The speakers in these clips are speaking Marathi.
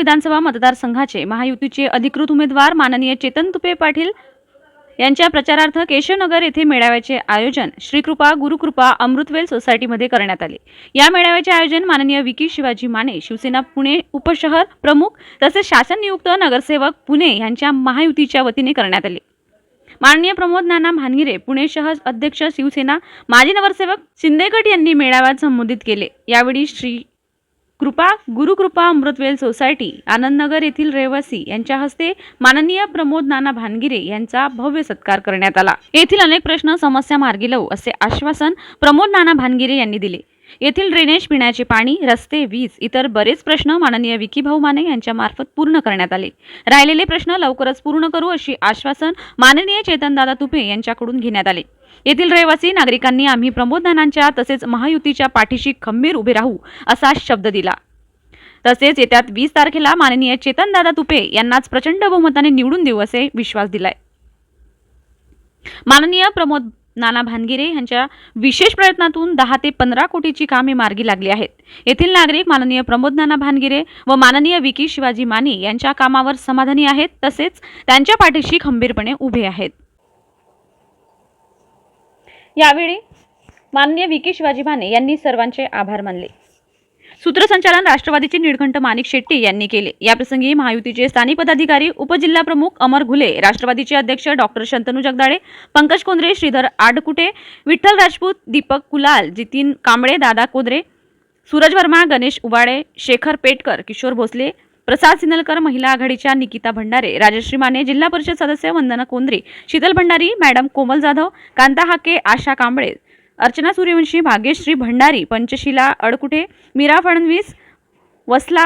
विधानसभा मतदारसंघाचे महायुतीचे अधिकृत उमेदवार माननीय चेतन तुपे पाटील यांच्या प्रचारार्थ केशवनगर येथे मेळाव्याचे आयोजन श्रीकृपा गुरुकृपा अमृतवेल सोसायटीमध्ये करण्यात आले. या मेळाव्याचे आयोजन माननीय विकी शिवाजी माने शिवसेना पुणे उपशहर प्रमुख तसेच शासन नियुक्त नगरसेवक पुणे यांच्या महायुतीच्या वतीने करण्यात आले. माननीय प्रमोद नाना भानगिरे पुणे शहर अध्यक्ष शिवसेना माजी नगरसेवक शिंदेगट यांनी मेळाव्यात संबोधित केले. यावेळी श्री कृपा गुरुकृपा अमृतवेल सोसायटी आनंदनगर येथील रहिवासी यांच्या हस्ते माननीय प्रमोद नाना भानगिरे यांचा भव्य सत्कार करण्यात आला. येथील अनेक प्रश्न समस्या मार्गी लावू असे आश्वासन प्रमोद नाना भानगिरे यांनी दिले. येथील ड्रेनेज पिण्याचे पाणी रस्ते वीज इतर बरेच प्रश्न माननीय विकी भाऊ माने यांच्यामार्फत पूर्ण करण्यात आले. राहिलेले प्रश्न लवकरच पूर्ण करू अशी आश्वासन माननीय चेतनदादा तुपे यांच्याकडून घेण्यात आले. येथील रहिवासी नागरिकांनी आम्ही प्रमोदनानांच्या तसेच महायुतीच्या पाठीशी खंबीर उभे राहू असा शब्द दिला. तसेच येत्या वीस तारखेला माननीय चेतनदादा तुपे यांनाच प्रचंड बहुमताने निवडून देऊ असे विश्वास दिलाय. माननीय प्रमोद नाना भानगिरे यांच्या विशेष प्रयत्नातून दहा ते पंधरा कोटीची कामे मार्गी लागली आहेत. येथील नागरिक माननीय प्रमोद नाना भानगिरे व माननीय विकी शिवाजी माने यांच्या कामावर समाधानी आहेत तसेच त्यांच्या पाठीशी खंबीरपणे उभे आहेत. यावेळी माननीय विकी शिवाजी माने यांनी सर्वांचे आभार मानले. सूत्रसंचालन राष्ट्रवादीचे निळकंठ माणिक शेट्टी यांनी केले. याप्रसंगी महायुतीचे स्थानिक पदाधिकारी उपजिल्हा प्रमुख अमर घुले राष्ट्रवादीचे अध्यक्ष डॉक्टर शंतनू जगदाळे पंकज कोंद्रे श्रीधर आडकुटे विठ्ठल राजपूत दीपक कुलाल जितीन कांबळे दादा कोद्रे सूरज वर्मा गणेश उबाळे शेखर पेटकर किशोर भोसले प्रसाद सिनलकर महिला आघाडीच्या निकिता भंडारे राजश्री माने जिल्हा परिषद सदस्य वंदना कोंद्रे शीतल भंडारी मॅडम कोमल जाधव कांता हाके आशा कांबळे अर्चना सूर्यवंशी भाग्यश्री भंडारी पंचशिला अडकुठे मीरा फडणवीस वसला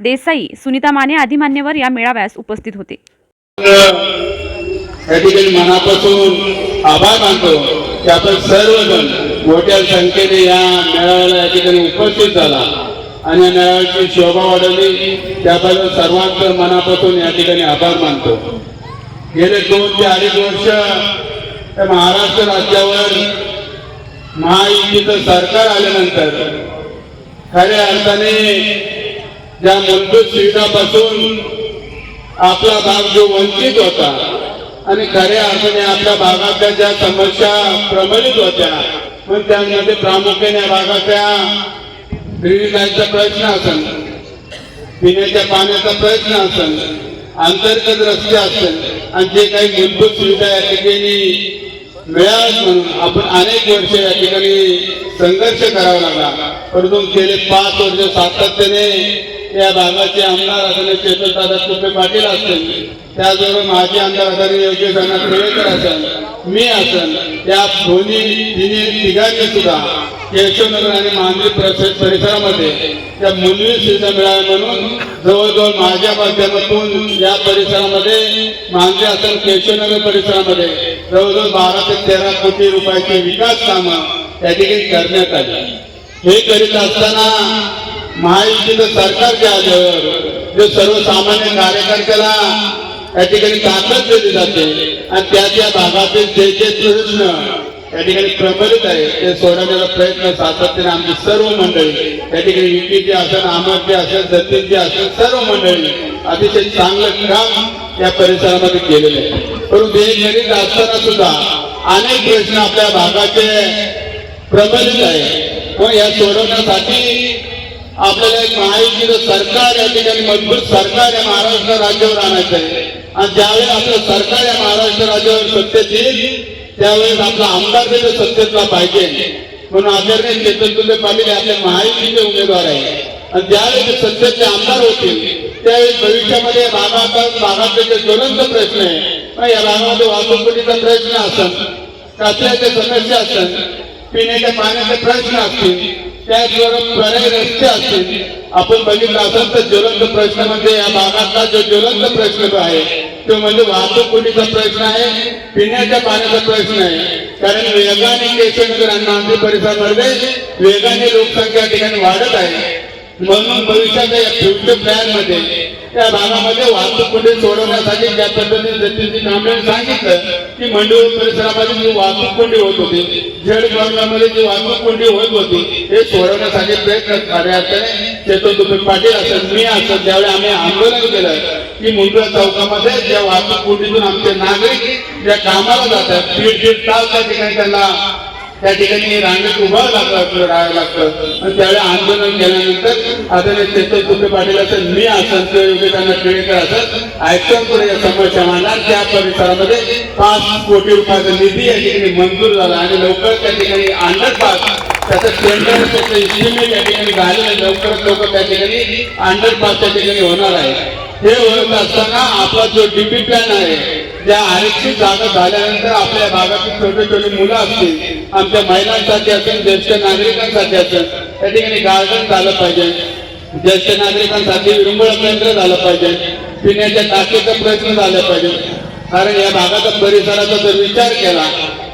देसाई सुनीता माने आदी मान्यवर या मेळाव्यास उपस्थित होते. या ठिकाणी मनापासून आभार मानतो. की आपण सर्वजण मोठ्या संख्येने या मेळाव्याला या ठिकाणी उपस्थित झाला. आणि या मेळाव्याची शोभा वाढवली. त्याबद्दल सर्वांचं मनापासून या ठिकाणी आभार मानतो. गेले दोन ते अडीच वर्ष महाराष्ट्र राज्यावर महायुतीचं सरकार आल्यानंतर खऱ्या अर्थाने ज्या मूलभूत सुविधापासून आपला भाग जो वंचित होता आणि खऱ्या अर्थाने आपल्या भागातल्या ज्या समस्या प्रबलित होत्या पण त्यामध्ये प्रामुख्याने या भागातल्या ड्रेनेजचा प्रश्न असेल पिण्याच्या पाण्याचा प्रश्न असेल अंतर्गत रस्ते असेल आणि जे काही मूलभूत सुविधा या ठिकाणी मिळाव्यात म्हणून आपण अनेक वर्ष या ठिकाणी संघर्ष करावा लागला. परंतु गेले पाच वर्ष सातत्याने या भागाचे आमदार असलेले चेतनदादा तुपे पाटील असतील त्याचबरोबर माझे आमदार असणारे योग्य अण्णा खेळेकर असेल मी असेल या दोन्ही तिने तिघांनी सुद्धा केशवनगर आणि मांजरी परिसरामध्ये त्या मुलगी सुविधा मिळावी म्हणून जवळजवळ माझ्या माध्यमातून या परिसरामध्ये मांजरी असेल केशवनगर परिसरामध्ये जवळजवळ बारा ते तेरा कोटी रुपयाची विकास कामं त्या ठिकाणी करण्यात आली. हे करीत असताना महायुतीचं सरकार जे आल्यावर जे सर्वसामान्य कार्यकर्त्याला या ठिकाणी ताकद दिली जाते आणि त्या त्या भागातील जे जे प्रश्न या ठिकाणी प्रबलित आहे. ते सोडवण्याचा प्रयत्न सातत्याने आमची सर्व मंडळी या ठिकाणी विकीचे असेल अमरचे असेल दत्तीचे असेल सर्व मंडळी अतिशय चांगलं काम या परिसरामध्ये केलेलं आहे. परंतु हे करीत असताना सुद्धा अनेक प्रश्न आपल्या भागाचे प्रबलित आहे. व या सोडवण्यासाठी आपल्याला एक महायुतीचं सरकार या ठिकाणी मजबूत सरकार या महाराष्ट्र राज्यावर आणायचं आहे. आणि ज्यावेळेस आपलं सरकार या महाराष्ट्र राज्यावर सत्तेत येईल त्यावेळेस आपला आमदार देखील सत्तेतला पाहिजे. म्हणून आदरणीय चेतन तुले पाटील आपल्या महायुतीचे उमेदवार आहे आणि ज्यावेळेस ते सत्तेचे आमदार होतील त्यावेळेस भविष्यामध्ये या भागात भागातले जे ज्वलंत प्रश्न आहे या भागामध्ये वाहतुकीचा प्रश्न असेल कचऱ्याच्या समस्या असतात पिण्याच्या पाण्याचे प्रश्न असतील त्याचबरोबर पर्याय रस्ते असतील. आपण बघितलं असेल तर ज्वलंत प्रश्न म्हणजे या भागातला जो ज्वलंत प्रश्न जो आहे तो म्हणजे वाहतूक कोटीचा प्रश्न आहे पिण्याच्या पाण्याचा प्रश्न आहे. कारण वेगाने केशनगर आणि नांदेड परिसरामध्ये वेगाने लोकसंख्या ठिकाणी वाढत आहे. म्हणून भविष्याच्या या फ्युचर प्लॅनमध्ये त्या भागामध्ये वाहतूक कोंडी सोडवण्यासाठी ज्या पद्धतीने जतीनजी कांबळे सांगितलं की मंडळ परिसरामध्ये जी वाहतूक कोंडी होत होती झेड भागामध्ये जी वाहतूक कोंडी होत होती हे सोडवण्यासाठी प्रयत्न खऱ्या अर्थाने चेतन दुबे पाटील असत मी असत ज्यावेळी आम्ही आंदोलन केलं की मुंडळ चौकामध्ये ज्या वाहतूक कोंडीतून आमचे नागरिक ज्या कामाला जातात दीड दीड तास त्या ठिकाणी त्यांना त्या ठिकाणी रांगेत उभं लागलं राहावं लागतं आणि त्यावेळी आंदोलन केल्यानंतर आदरणीय चेतन तुपे पाटील असं मी असेल. किंवा योगितांना टिळेकर असेल. या समस्या मांडला त्या परिसरामध्ये पाच कोटी रुपयाचा निधी या ठिकाणी मंजूर झाला. आणि लवकर त्या ठिकाणी अंडरपास त्याचं टेंडर त्याचं इस्टिमेट या ठिकाणी झालेलं आहे. लवकरात लवकर त्या ठिकाणी अंडरपास त्या ठिकाणी होणार आहे. हे होत असताना आपला जो डीपी प्लॅन आहे ज्या आरक्षित जागा झाल्यानंतर आपल्या भागातील छोटे छोटे मुलं असतील आमच्या महिलांसाठी असेल ज्येष्ठ नागरिकांसाठी असेल त्या ठिकाणी गार्डन झालं पाहिजे. ज्येष्ठ नागरिकांसाठी विरंगुळ केंद्र झालं पाहिजे. पिण्याच्या टाकीचा प्रयत्न झाला पाहिजे कारण या भागाचा परिसराचा जर विचार केला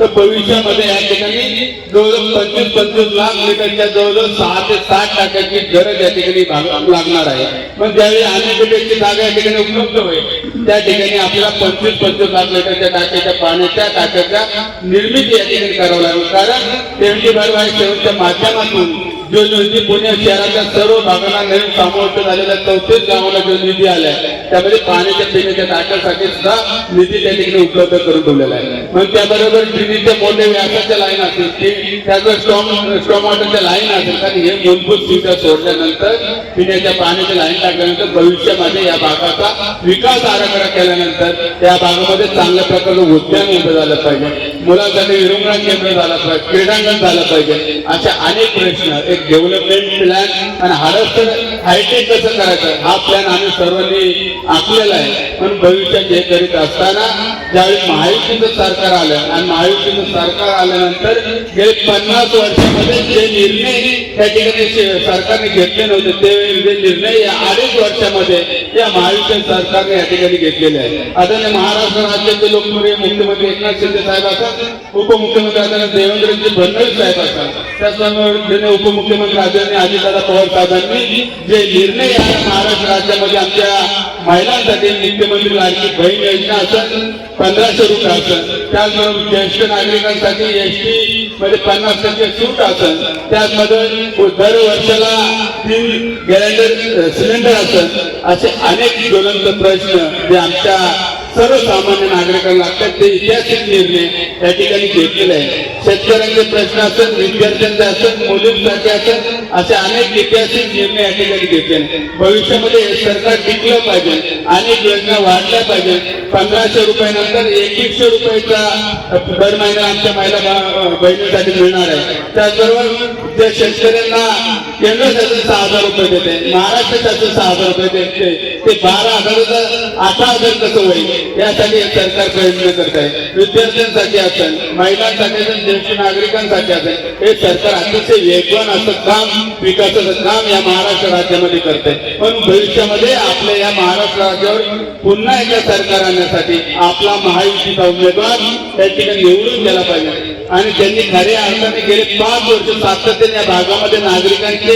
तर भविष्यामध्ये या ठिकाणी जवळजवळ पंचवीस पंचवीस लाख लिटरच्या जवळजवळ सहा ते सात टाक्याची गरज या ठिकाणी लागणार आहे. पण ज्यावेळी अनेक जागा या ठिकाणी उपलब्ध होईल त्या ठिकाणी आपल्याला पंचवीस पंचवीस लाख लिटरच्या टाक्याच्या पाण्याच्या टाक्याच्या निर्मिती या ठिकाणी करावं लागेल. कारण सेव्हन्टी फाईव्ह बाय सेव्हनच्या माध्यमातून जो निधी पुणे शहराच्या सर्व भागांना नवीन समाविष्ट झालेल्या चौतीस गावाला जो निधी आलाय त्यामध्ये पाण्याच्या पिण्याच्या टाक्यासाठी सुद्धा निधी त्या ठिकाणी उपलब्ध करून ठेवलेला आहे. मग त्याबरोबर तिथे मोठे व्यासाच्या लाईन असतील ते त्याचं स्टॉम स्टॉम वॉटरच्या लाईन असेल. कारण हे मूलभूत सुविधा सोडल्यानंतर पिण्याच्या पाण्याच्या लाईन टाकल्यानंतर भविष्यामध्ये या भागाचा विकास आराखडा केल्यानंतर त्या भागामध्ये चांगल्या प्रकारचं उद्यान उभं झालं पाहिजे. मुलांसाठी विरंगुळा केंद्र झालं पाहिजे क्रीडांगण झालं पाहिजे. अशा अनेक प्रश्न एक डेव्हलपमेंट प्लॅन आणि हाडसर हायटेक कसं करायचं हा प्लॅन आम्ही सर्वांनी आखलेला आहे. पण भविष्यात हे करीत असताना ज्यावेळी महायुतीचं सरकार आलं आणि महायुतीचं सरकार आल्यानंतर गेले पन्नास वर्षामध्ये जे निर्णय त्या ठिकाणी सरकारने घेतले नव्हते ते जे निर्णय या अडीच वर्षामध्ये या महायुती सरकारने या ठिकाणी घेतलेले आहेत. आदरणीय महाराष्ट्र राज्याचे लोकप्रिय मुख्यमंत्री एकनाथ शिंदे साहेब असतात उपमुख्यमंत्री आदरणीय देवेंद्रजी फडणवीस साहेब असतात. त्याचबरोबर उपमुख्यमंत्री आदरणीय अजितदादा पवार साहेबांनी जे निर्णय या महाराष्ट्र राज्यामध्ये आमच्या महिलांसाठी मुख्यमंत्री लाडकी बहीण योजना असेल पंधराशे रुपये असेल त्याचबरोबर ज्येष्ठ नागरिकांसाठी एस टी मध्ये पन्नास टक्के सूट असेल त्याचमध्ये दर वर्षाला तीन गॅरेंटर सिलेंडर असेल असे अनेक ज्वलंत प्रश्न जे आमच्या सर्वसामान्य नागरिकांना लागतात. ते ऐतिहासिक निर्णय या ठिकाणी घेतलेले आहे शेतकऱ्यांचे प्रश्न असत विद्यार्थ्यांचे असत मुलींसाठी असेल असे अनेक ऐतिहासिक निर्णय या ठिकाणी घेतले. भविष्यामध्ये सरकार टिकलं पाहिजे अनेक योजना वाढल्या पाहिजे. पंधराशे रुपयानंतर एकशे रुपयाचा दर महिना आमच्या महिला बहिणीसाठी मिळणार आहे. त्याचबरोबर त्या शेतकऱ्यांना केंद्र शासन सहा हजार रुपये देते महाराष्ट्र शासन सहा हजार रुपये देते. ते बारा हजाराचं अठरा हजार कसं होईल यासाठी सरकार प्रयत्न करत आहे. विद्यार्थ्यांसाठी असेल महिलांसाठी असेल नागरिकांसाठी असेल हे सरकार अतिशय वेगवान असं काम विकासाचं काम या महाराष्ट्र राज्यामध्ये करते पण भविष्यामध्ये आपल्या या महाराष्ट्र राज्यावर पुन्हा एकदा सरकार आणण्यासाठी आपला महायुतीचा उमेदवार त्या ठिकाणी निवडून गेला पाहिजे. आणि त्यांनी खऱ्या अर्थाने गेले पाच वर्ष सातत्याने या भागामध्ये नागरिकांचे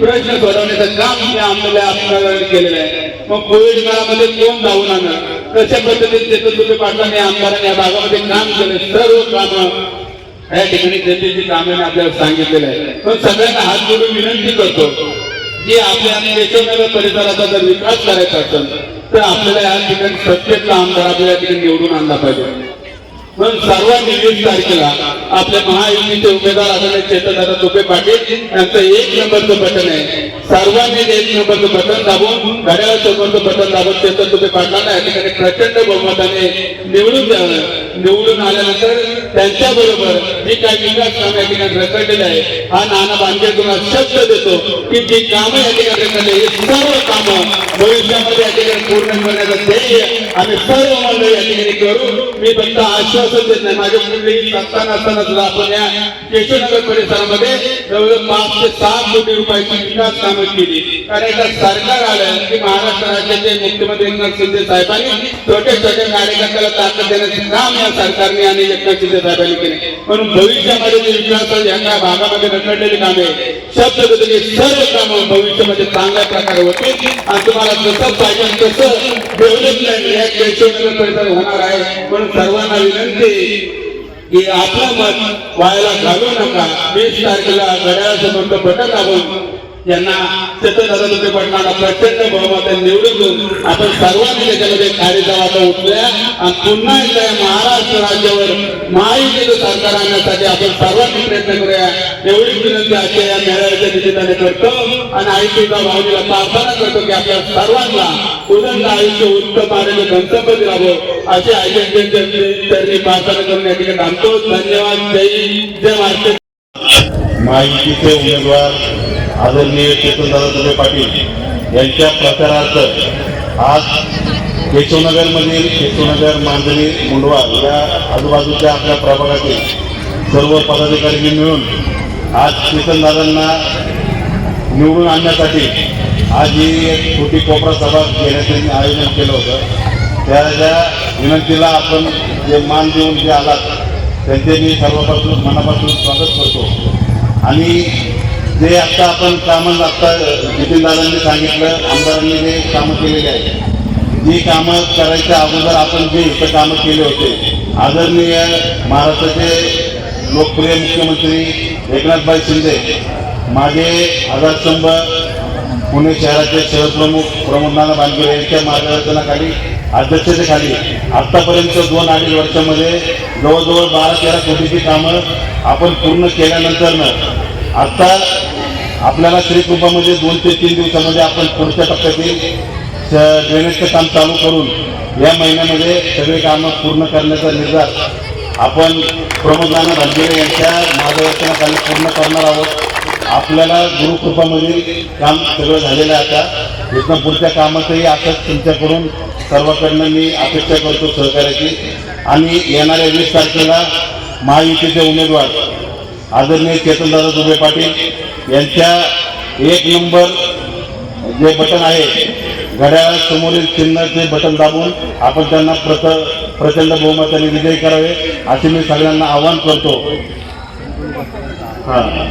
प्रश्न सोडवण्याचं काम या आमदारांनी केलेलं आहे. मग कोविड काळामध्ये कोण जाऊन आणणार कशा पद्धतीने चेतन तुपे पाटलांनी आमदारांनी या भागामध्ये काम केले? सर्व कामं या ठिकाणी जनतेची कामाने आपल्याला सांगितलेलं आहे. पण सगळ्यांना हात जोडून विनंती करतो जे आपल्या यशोनगर परिसराचा जर विकास करायचा असेल तर आपल्याला या ठिकाणी प्रत्येक आमदार आपल्या ठिकाणी निवडून आणला पाहिजे. म्हणून सर्वांनी वीस तारखेला आपल्या महायुतीचे उमेदवार असलेले चेतनदादा तुपे पाटील यांचं एक नंबरचं बटन आहे. सर्वांनी एक नंबरचं बटन दाबून घड्याळ चौकचं बटन दाबून चेतन तुपे पाटलांना या ठिकाणी प्रचंड बहुमताने निवडून द्यावं. निवडून आल्यानंतर त्यांच्या बरोबर जी काही विकास काम या ठिकाणी रखडलेले आहे हा नाना बांधे तुम्हाला शब्द देतो की जी कामं या ठिकाणी रखडले हे सर्व कामं भविष्यामध्ये या ठिकाणी पूर्ण करण्याचं ध्येय आम्ही सर्व मंडळ या ठिकाणी करू मी फक्त आश्वासन देत नाही. माझ्या कुठलीही सत्ता नसताना सुद्धा आपण या केशवनगर परिसरामध्ये जवळजवळ पाच ते सात कोटी रुपयाची विकास कामं केली. कारण एकदा सरकार आलं की महाराष्ट्र राज्याचे मुख्यमंत्री एकनाथ शिंदे साहेबांनी छोट्या छोट्या कार्यकर्त्याला ताकद देण्याचे काम सरकारने आणि एकनाथ शिंदे साहेबांनी केले. म्हणून भविष्यामध्ये जे विकास यांना भागामध्ये रखडलेली कामे शब्द देतो सर्व कामं भविष्यामध्ये चांगल्या प्रकारे होतील. आणि तुम्हाला जसं पाहिजे तसं डेव्हलपमेंट या केशवनगर परिसरात होणार आहे. म्हणून सर्वांना विनंती की आपलं मत व्हायला घालू नका. वीस तारखेला घड्याळासमोर बटन दाबून यांना चेतनदादा तुझे पटणाला प्रचंड बहुमत निवडून आपण सर्वांनी त्याच्यामध्ये कार्यचा वाटा उठल्या. आणि पुन्हा एकदा महाराष्ट्र राज्यावर महायुतीचं सरकार आणण्यासाठी आपण सर्वांनी प्रयत्न करूया. एवढीच विनंती आजच्या या मेळाव्याच्या निमित्ताने करतो. आणि आई तुझा भावनीला प्रार्थना करतो की आपल्या सर्वांना उदंड आयुष्य उत्तम आरोग्य गंतव्य राहावं अशी आयोजन त्यांनी प्रार्थना करून या ठिकाणी थांबतो. धन्यवाद. जय जय महाराष्ट्र. माहितीचे उमेदवार आदरणीय केतनदादा दुबे पाटील यांच्या प्रचारार्थ आज केशवनगरमधील केशवनगर मांजरी मुंडवा या आजूबाजूच्या आपल्या प्रभागातील सर्व पदाधिकारी मिळून आज केतनदादांना निवडून आणण्यासाठी आज ही एक छोटी कोपरा सभा घेण्याचं आयोजन केलं होतं. त्याच्या विनंतीला आपण जे मान देऊन जे आलात त्यांचे मी सर्वपासून मनापासून स्वागत करतो. आणि जे आत्ता आपण कामं आत्ता नितीनदादांनी सांगितलं आमदारांनी जे कामं केलेली आहेत. जी कामं करायच्या अगोदर आपण जे इथं कामं केले होते आदरणीय महाराष्ट्राचे लोकप्रिय मुख्यमंत्री एकनाथभाई शिंदे मागे आधारस्तंभ पुणे शहराचे शहरप्रमुख प्रमोदनाना बांधगे यांच्या मार्गदर्शनाखाली अध्यक्षतेखाली आत्तापर्यंत दोन अडीच वर्षामध्ये जवळजवळ बारा तेरा कोटीची कामं आपण पूर्ण केल्यानंतरनं आत्ता आपल्याला श्रीकृपामध्ये दोन ते तीन दिवसामध्ये आपण पुढच्या टप्प्यातील ड्रेनेजचं काम चालू करून या महिन्यामध्ये सगळे कामं पूर्ण करण्याचा निर्धार आपण प्रमोद राणा भांडेरे यांच्या मार्गदर्शनाखाली पूर्ण करणार आहोत. आपल्याला गुरुकृपामधील काम सगळं झालेलं आहे आता. इथनं पुढच्या कामाचंही असंच तुमच्याकडून सर्वांकडनं मी अपेक्षा करतो सहकार्याची. आणि येणाऱ्या वीस तारखेला महायुतीचे उमेदवार आदरणीय चेतनदादा दुबे पाटील यांच्या एक नंबर जे बटन आहे घड्याळासमोरील चिन्हाचे बटन दाबून आपण त्यांना प्रत प्रचंड बहुमताने विजयी करावे असे मी सगळ्यांना आवाहन करतो. हां.